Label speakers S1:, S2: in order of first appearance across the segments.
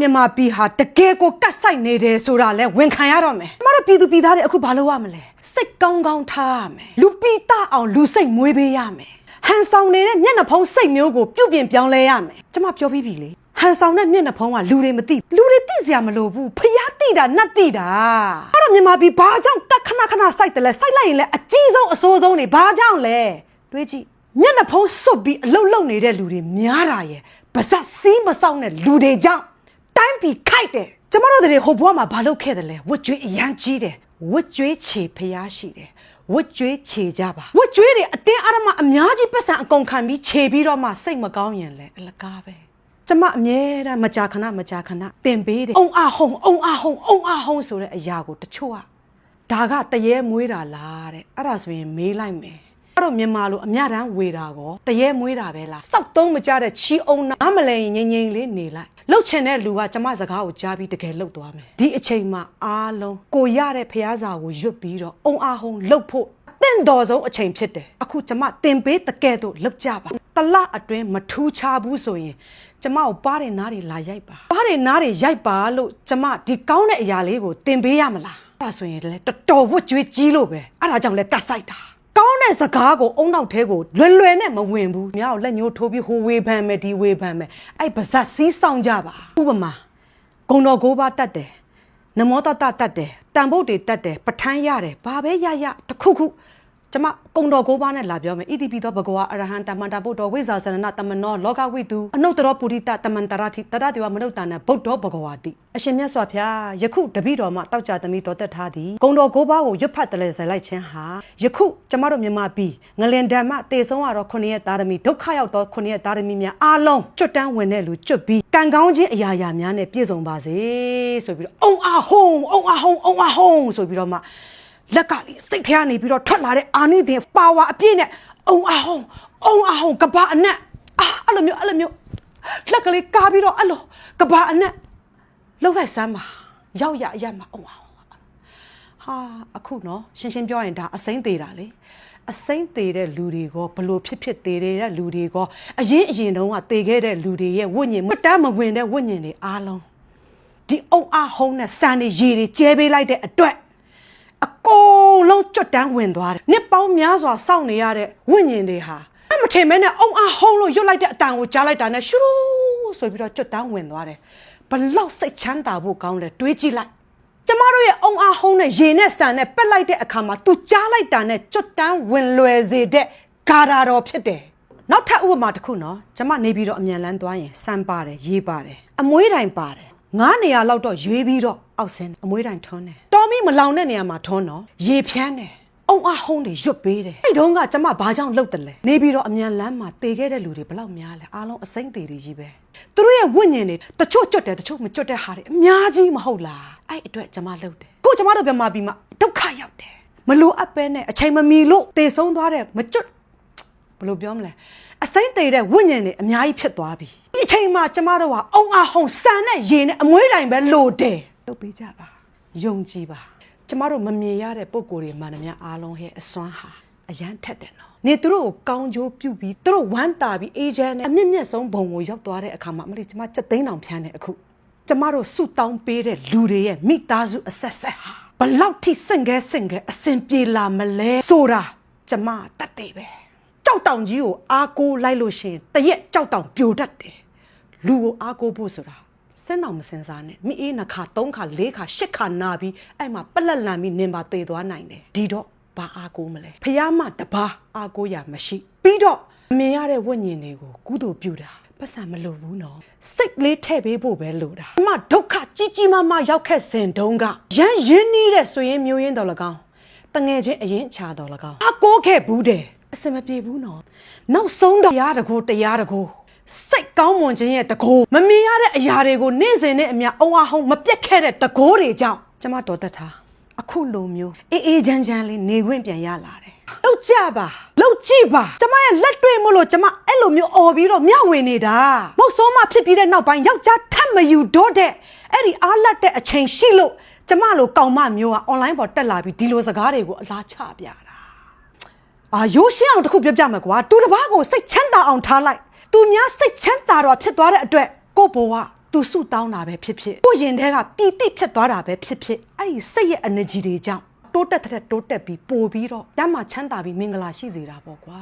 S1: မြန်မာပြည်ဟာတကယ်ကိုကတ်ဆိုင်နေတယ်ဆိုတာလဲဝန်ခံရတော့မယ်ကျမတို့ပြည်သူပြည်သားတွေအခုဘာလုပ်ရမလဲစိတ်ကောင်းကောင်းထားရမယ်လူပိသားအောင်လူစိတ်မွေးပေးရမယ်ဟန်ဆောင်နေတဲ့မျက်နှာဖုံးစိတ်မျိုးကိုပြုတ်ပြင်ပြောင်းလဲရမယ်ကျမပြောပြီးပြီလေဟန်ဆောင်တဲ့မျက်နှာဖုံးကလူတွေမသိလူတွေသိစရာမလိုဘူးဖျားသိတာနတ်သိတာအဲ့တော့မြန်မာပြည်ဘာကြောင့်တက်ခဏခဏစိုက်တယ်လဲစိုက်လိုက်ရင်လဲအကြီးဆုံးအဆိုးဆုံးနေဘာကြောင့်လဲတွေးကြည့်မျက်နှာဖုံးစွတ်ပြီးအလုတ်လုံနေတဲ့လူတွေများတာရဲ့ပါဇက်စီးမဆောင်တဲ့လူတွေကြောင့် တိုင်းပြည်ခိုက်တယ်ကျမတို့တွေဟိုဘွားမှာဘာလုပ်ခဲ့တယ်လဲဝတ်ကြွေးအရန်ကြီးတယ်ဝတ်ကြွေးခြေဖျားရှိတယ်ဝတ်ကြွေးခြေကြပါဝတ်ကြွေးတွေအတင်းအဓမ္မအများကြီးပတ်စံအကုန်ခံပြီးခြေပြီးတော့မှစိတ်မကောင်းရင်လဲအလကားပဲကျမအမြဲတမ်းမကြာခဏမကြာခဏတင်ပေးတယ်အုံအားဟုံအုံအားဟုံအုံအားဟုံဆိုတဲ့အရာကိုတချို့ကဒါကတရေမွေးတာလားတဲ့အဲ့ဒါဆိုရင်မေးလိုက်မယ် အဲ့တော့မြန်မာလိုအမြတမ်းဝေတာကောတရေမွေးတာပဲလားစောက်သုံးမကြတဲ့ချီအုံနားမလဲရင်ငိမ့်ငိမ့်လေးနေလိုက်လှုပ်ချင်တဲ့လူကကျမစကားကိုကြားပြီးတကယ်လှုပ်သွားမယ်ဒီအချိန်မှာအားလုံးကိုရတဲ့ဖះစာကိုရွတ်ပြီးတော့အုံအားဟုံလှုပ်ဖို့တင့်တော်ဆုံးအချိန်ဖြစ်တယ်အခုကျမတင်ပေးတကယ်တော့လှုပ်ကြပါတလအတွင်းမထူးခြားဘူးဆိုရင်ကျမကိုပါးတဲ့နားတွေလာရိုက်ပါပါးတဲ့နားတွေရိုက်ပါလို့ကျမဒီကောင်းတဲ့အရာလေးကိုတင်ပေးရမလားအဲ့ဒါဆိုရင်လေတော်တော်ဝတ်ကြွေးကြီးလို့ပဲအဲ့ဒါကြောင့်လဲကတ်ဆိုင်တာကောင်း တဲ့စကားကိုအုံနောက်ထဲကိုလွယ်လွယ်နဲ့မဝင်ဘူး။မြောက်လက်ညှိုးထိုးပြီးဟိုဝေဖန်မယ်ဒီဝေဖန်မယ်။အဲ့ပါဇက်စီးဆောင်ကြပါ။ဥပမာဂုံတော်ကိုးပါတတ်တယ်။နမောတတတတ်တယ်။တန်ဖို့တွေတတ်တယ်။ပဋ္ဌာန်းရတယ်။ဘာပဲရရတစ်ခုခု ကျမကုံတော်ကိုးပါနဲ့လာပြောမယ်ဣတိပိသောဘဂဝါအရဟံတမန္တဗုဒ္ဓဝိဇာစရဏတမနောလောကဝိတုအနုတ္တရောပုရိတတမန္တရတိတတတေဝမနုဿာနဗုဒ္ဓဘဂဝါတိအရှင်မြတ်စွာဘုရားယခုတပိတော်မှာတောက်ကြသမီးတော်တက်ထားသည်ကုံတော်ကိုးပါကိုရွတ်ဖတ်တယ်လဲဇလိုက်ခြင်းဟာယခုကျမတို့မြန်မာပြည်ငလင်ဓမ္မတေဆုံးရတော့ခုနှစ်ရက်သားသမီးဒုက္ခရောက်တော့ခုနှစ်ရက်သားသမီးများအားလုံးကျွတ်တန်းဝင်တဲ့လူကျွတ်ပြီးကံကောင်းခြင်းအရာရာများနဲ့ပြည့်စုံပါစေဆိုပြီးတော့အုံအားဟုံအုံအားဟုံအုံအားဟုံဆိုပြီးတော့မှ လက်ကလေစိတ်ထဲကနေပြီးတော့ထွက်လာတဲ့အာနိသင်ပါဝါအပြည့်နဲ့အုံအားဟုံအုံအားဟုံကဘာအနက်အာအဲ့လိုမျိုးအဲ့လိုမျိုးလက်ကလေးကားပြီးတော့အဲ့လိုကဘာအနက်လှုပ်လိုက်စမ်းပါရောက်ရအရမှာအုံအားဟုံဟာအခုနော်ရှင်းရှင်းပြောရင်ဒါအစိမ့်သေးတာလေအစိမ့်သေးတဲ့လူတွေကဘလို့ဖြစ်ဖြစ်သေးတဲ့လူတွေက အရင်အရင်တုန်းကသေခဲ့တဲ့လူတွေရဲ့ဝိညာဉ်မတမ်းမဝင်တဲ့ဝိညာဉ်တွေအားလုံးဒီအုံအားဟုံနဲ့စံတွေရေတွေကျဲပေးလိုက်တဲ့အတွက် အကုန်လုံးကြွတ်တန်းဝင်သွားတယ်။နှစ်ပေါင်းများစွာစောင့်နေရတဲ့ဝိညာဉ်တွေဟာအမထင်မဲနဲ့အုံအားဟုံးလို့ရွတ်လိုက်တဲ့အတန်ကိုကြားလိုက်တာနဲ့ရှူးဆိုပြီးတော့ကြွတ်တန်းဝင်သွားတယ်။ဘလောက်စိတ်ချမ်းသာဖို့ကောင်းလဲတွေးကြည့်လိုက်။ကျမတို့ရဲ့အုံအားဟုံးနဲ့ရေနဲ့ဆန်နဲ့ပက်လိုက်တဲ့အခါမှာသူကြားလိုက်တာနဲ့ကြွတ်တန်းဝင်လွယ်စေတဲ့ဂါရာတော်ဖြစ်တယ်။နောက်ထပ်ဥပမာတစ်ခုနော်ကျမနေပြီးတော့အမြန်လန်းသွားရင်စမ်းပါတယ်ရေးပါတယ်အမွှေးတိုင်ပါတယ် ငါးနေရာလောက်တော့ရွေးပြီးတော့အောက်ဆင်းတယ်အမွှေးတိုင်ထွန်းတယ်တော်မီမလောင်တဲ့နေရာမှာထွန်းတော့ရေဖြန်းတယ်အုံအဟုံးတွေရွတ်ပေးတယ်အဲ့တုန်းကကျမဘာကြောင့်လှုပ်တယ်လဲနေပြီးတော့အမြန်လန်းမှာတေခဲ့တဲ့လူတွေဘယ်လောက်များလဲအားလုံးအစိမ့်သေးတွေကြီးပဲသူတို့ရဲ့ဝိညာဉ်တွေတချို့ကြွတ်တယ်တချို့မကြွတ်တဲ့ဟာတွေအများကြီးမဟုတ်လားအဲ့အတွက်ကျမလှုပ်တယ်ကိုကျမတို့မြန်မာပြည်မှာဒုက္ခရောက်တယ်မလိုအပ်ပဲနဲ့အချိန်မမီလို့တေဆုံးသွားတဲ့မကြွတ်ဘယ်လိုပြောမလဲအစိမ့်သေးတဲ့ဝိညာဉ်တွေအများကြီးဖြစ်သွားပြီ ဒီအချိန်မှာကျမတို့ကအုံအဟုံစံနဲ့ရေနဲ့အမွှေးတိုင်ပဲလို့တယ်လုပ်ပေးကြပါယုံကြည်ပါကျမတို့မမြင်ရတဲ့ပုံကိုယ်တွေမှန်သမျှအားလုံးရဲ့အစွမ်းဟာအရန်ထက်တယ်နော်နေသူတို့ကိုကောင်းကျိုးပြုပြီးသူတို့ဝမ်းတာပြီးအေဂျင့်နဲ့အမြင့်မြတ်ဆုံးဘုံကိုရောက်သွားတဲ့အခါမှာမလေးကျမစက်သိန်းတောင်ဖြန်းတယ်အခုကျမတို့ဆုတောင်းပေးတဲ့လူတွေရဲ့မိသားစုအဆက်ဆက်ဟာဘလောက်ထိစင်ခဲစင်ခဲအစဉ်ပြေလာမလဲဆိုတာကျမတတ်တယ်ပဲကြောက်တောင်ကြီးကိုအားကိုးလိုက်လို့ရှရင်တရက်ကြောက်တောင်ပြိုတတ်တယ် လူကိုအားကိုးဖို့ဆိုတာစက်အောင်မစင်စားနဲ့မိအေးနှစ်ခါသုံးခါလေးခါရှစ်ခါနာပြီးအဲ့မှာပက်လက်လန်ပြီးနင်ပါသေသွားနိုင်တယ်ဒီတော့ဘာအားကိုးမလဲဖះမတပါအားကိုးရမရှိ ပြီးတော့မြင်ရတဲ့ဝိညာဉ်တွေကိုကုသိုလ်ပြုတာပတ်စံမလိုဘူးနော်စိတ်လေးထည့်ပေးဖို့ပဲလိုတာအမဒုက္ခကြီးကြီးမားမားရောက်ခဲ့စဉ်တုန်းကရမ်းရင်းနှီးတဲ့ဆွေရင်မျိုးရင်းတော်၎င်းတငယ်ချင်းအရင်ချာတော်၎င်းအကိုးခဲ့ဘူးတယ်အစင်မပြေဘူးနော်နောက်ဆုံးတော့တရားတကိုတရားတကို စိတ်ကောင်းမွန်ခြင်းရဲ့တကိုးမမြင်ရတဲ့အရာတွေကိုနေ့စဉ်နဲ့အမျှအုံအဟုံမပြတ်ခဲ့တဲ့တကိုးတွေကြောင့်ကျမတော်သက်ထားအခုလိုမျိုးအေးအေးချမ်းချမ်းလေးနေခွင့်ပြန်ရလာတယ်လောက်ကြပါလောက်ကြည့်ပါကျမရဲ့လက်တွေ့မလို့ကျမအဲ့လိုမျိုးអော်ပြီးတော့မျှဝင်နေတာမဟုတ်ဆိုးမဖြစ်ပြီးတဲ့နောက်ပိုင်းယောက်ျားထပ်မယူတော့တဲ့အဲ့ဒီအားလက်တဲ့အချိန်ရှိလို့ကျမလိုကောင်မမျိုးကအွန်လိုင်းပေါ်တက်လာပြီးဒီလိုစကားတွေကိုအလားချပြတာအာရိုးရှင်းအောင်တစ်ခုပြောပြမယ်ကွာသူတစ်ပားကိုစိတ်ချမ်းသာအောင်ထားလိုက် သူများစိတ်ချမ်းသာတော့ဖြစ်သွားတဲ့အတွက်ကိုယ့်ဘဝသူစုတောင်းတာပဲဖြစ်ဖြစ်ကိုရင်ထဲကပီတိဖြစ်သွားတာပဲဖြစ်ဖြစ်အဲ့ဒီစိတ်ရဲ့ energy တွေကြောင့်တိုးတက်တဲ့တိုးတက်ပြီးပို့ပြီးတော့တမ်းမှချမ်းသာပြီးမင်္ဂလာရှိစေတာပေါ့ကွာ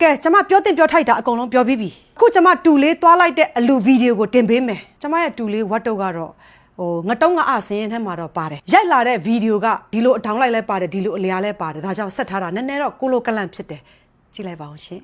S1: ကဲကျွန်မပြောတင်ပြောထိုက်တာအကုန်လုံးပြောပြီးပြီအခုကျွန်မတူလေးသွားလိုက်တဲ့အလူဗီဒီယိုကိုတင်ပေးမယ်ကျွန်မရဲ့တူလေးဝတ်တုတ်ကတော့ဟိုငတုံးကအစင်းရင်ထဲမှာတော့ပါတယ်ရိုက်လာတဲ့ဗီဒီယိုကဒီလိုအထောင်လိုက်လဲပါတယ်ဒီလိုအလျားလဲပါတယ်ဒါကြောင့်ဆက်ထားတာနည်းနည်းတော့ကိုလိုကလန့်ဖြစ်တယ်ကြည့်လိုက်ပါအောင်ရှင်